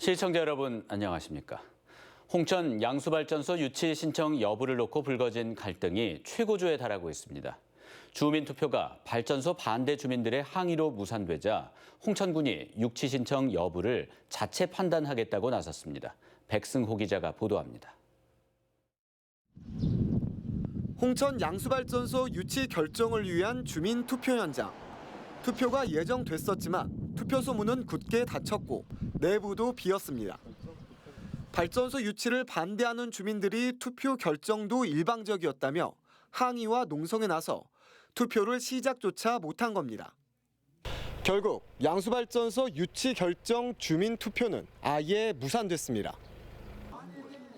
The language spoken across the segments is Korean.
시청자 여러분 안녕하십니까? 홍천 양수발전소 유치 신청 여부를 놓고 불거진 갈등이 최고조에 달하고 있습니다. 주민 투표가 발전소 반대 주민들의 항의로 무산되자 홍천군이 유치 신청 여부를 자체 판단하겠다고 나섰습니다. 백승호 기자가 보도합니다. 홍천 양수발전소 유치 결정을 위한 주민 투표 현장. 투표가 예정됐었지만 투표소 문은 굳게 닫혔고 내부도 비었습니다. 발전소 유치를 반대하는 주민들이 투표 결정도 일방적이었다며 항의와 농성에 나서 투표를 시작조차 못한 겁니다. 결국 양수발전소 유치 결정 주민 투표는 아예 무산됐습니다.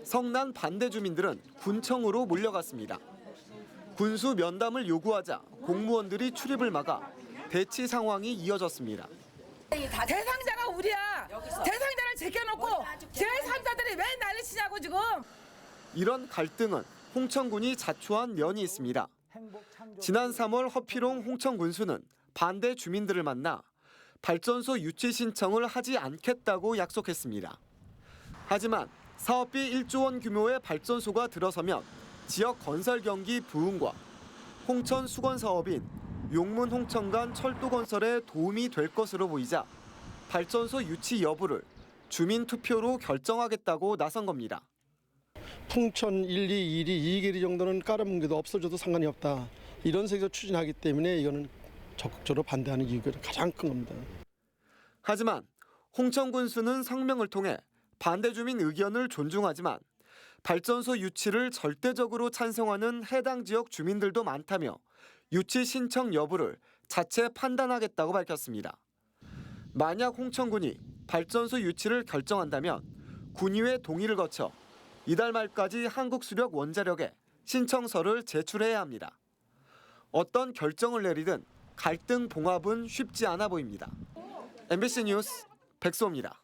성난 반대 주민들은 군청으로 몰려갔습니다. 군수 면담을 요구하자 공무원들이 출입을 막아 대치 상황이 이어졌습니다. 대상자가 우리야. 대상자를 제껴놓고 제3자들이 왜 난리치냐고 지금. 이런 갈등은 홍천군이 자초한 면이 있습니다. 지난 3월 허피롱 홍천군수는 반대 주민들을 만나 발전소 유치 신청을 하지 않겠다고 약속했습니다. 하지만 사업비 1조 원 규모의 발전소가 들어서면 지역 건설 경기 부흥과 홍천 수건 사업인 용문 홍천 간 철도 건설에 도움이 될 것으로 보이자 발전소 유치 여부를 주민 투표로 결정하겠다고 나선 겁니다. 풍천 1, 2, 1이 2개리 정도는 깔아뭉개도 없어져도 상관이 없다. 이런 색에서 추진하기 때문에 이거는 적극적으로 반대하는 이유가 가장 큰 겁니다. 하지만 홍천 군수는 성명을 통해 반대 주민 의견을 존중하지만 발전소 유치를 절대적으로 찬성하는 해당 지역 주민들도 많다며 유치 신청 여부를 자체 판단하겠다고 밝혔습니다. 만약 홍천군이 발전소 유치를 결정한다면 군의회 동의를 거쳐 이달 말까지 한국수력 원자력에 신청서를 제출해야 합니다. 어떤 결정을 내리든 갈등 봉합은 쉽지 않아 보입니다. MBC 뉴스 백소입니다.